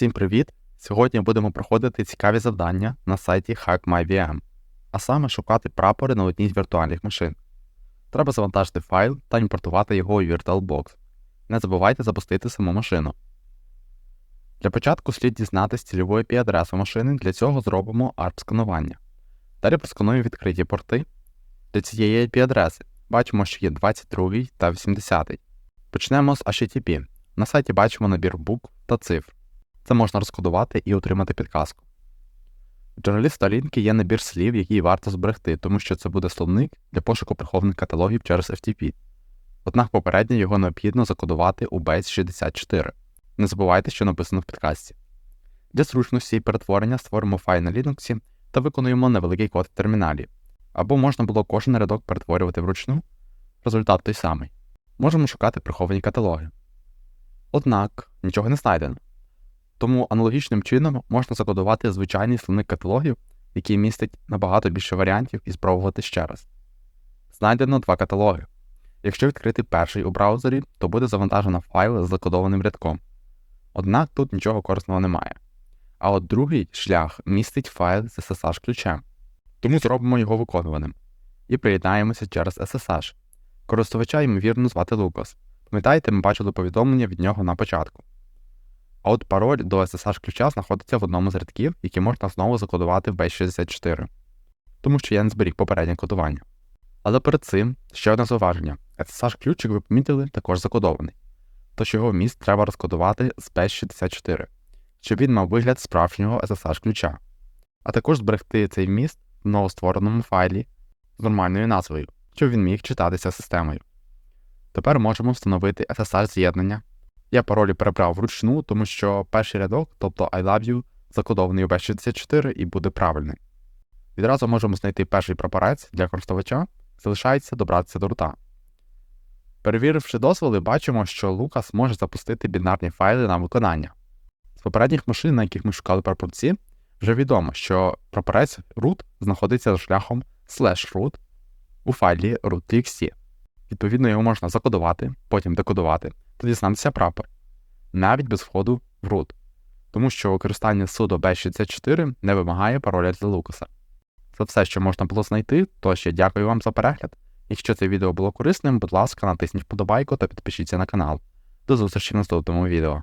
Всім привіт! Сьогодні будемо проходити цікаві завдання на сайті HackMyVM, а саме шукати прапори на одній з віртуальних машин. Треба завантажити файл та імпортувати його у VirtualBox. Не забувайте запустити саму машину. Для початку слід дізнатися цільову IP-адресу машини, для цього зробимо ARP-сканування. Далі проскануємо відкриті порти. Для цієї IP-адреси бачимо, що є 22 та 80. Почнемо з HTTP. На сайті бачимо набір букв та цифр. Це можна розкодувати і отримати підказку. В джерелі сторінки є набір слів, які варто зберегти, тому що це буде словник для пошуку прихованих каталогів через FTP. Однак попередньо його необхідно закодувати у Base64. Не забувайте, що написано в підказці. Для зручності і перетворення створимо файл на Linux та виконуємо невеликий код в терміналі. Або можна було кожен рядок перетворювати вручну, результат той самий. Можемо шукати приховані каталоги. Однак нічого не знайдено. Тому аналогічним чином можна закодувати звичайний словник каталогів, який містить набагато більше варіантів і спробувати ще раз. Знайдено два каталоги. Якщо відкрити перший у браузері, то буде завантажено файл з закодованим рядком. Однак тут нічого корисного немає. А от другий шлях містить файл з SSH ключем. Тому зробимо його виконуваним. І приєднаємося через SSH. Користувача, ймовірно, звати Лукас. Пам'ятаєте, ми бачили повідомлення від нього на початку. А от пароль до SSH ключа знаходиться в одному з рядків, які можна знову закодувати в Base64, тому що я не зберіг попереднє кодування. Але перед цим ще одне зауваження: SSH ключ, як ви помітили, також закодований, тож його вміст треба розкодувати з Base64, щоб він мав вигляд справжнього SSH ключа, а також зберегти цей вміст в новоствореному файлі з нормальною назвою, щоб він міг читатися системою. Тепер можемо встановити SSH з'єднання. Я паролі перебрав вручну, тому що перший рядок, тобто I love you, закодований у B64 і буде правильний. Відразу можемо знайти перший прапорець для користувача, залишається добратися до рута. Перевіривши дозволи, бачимо, що Лукас може запустити бінарні файли на виконання. З попередніх машин, на яких ми шукали прапорці, вже відомо, що прапорець root знаходиться за шляхом slash root у файлі root.txt. Відповідно, його можна закодувати, потім декодувати дізнатися прапор, навіть без входу в root, тому що використання судо b64 не вимагає пароля для Лукаса. Це все, що можна було знайти, тож ще дякую вам за перегляд. Якщо це відео було корисним, будь ласка, натисніть вподобайку та підпишіться на канал. До зустрічі в наступному відео.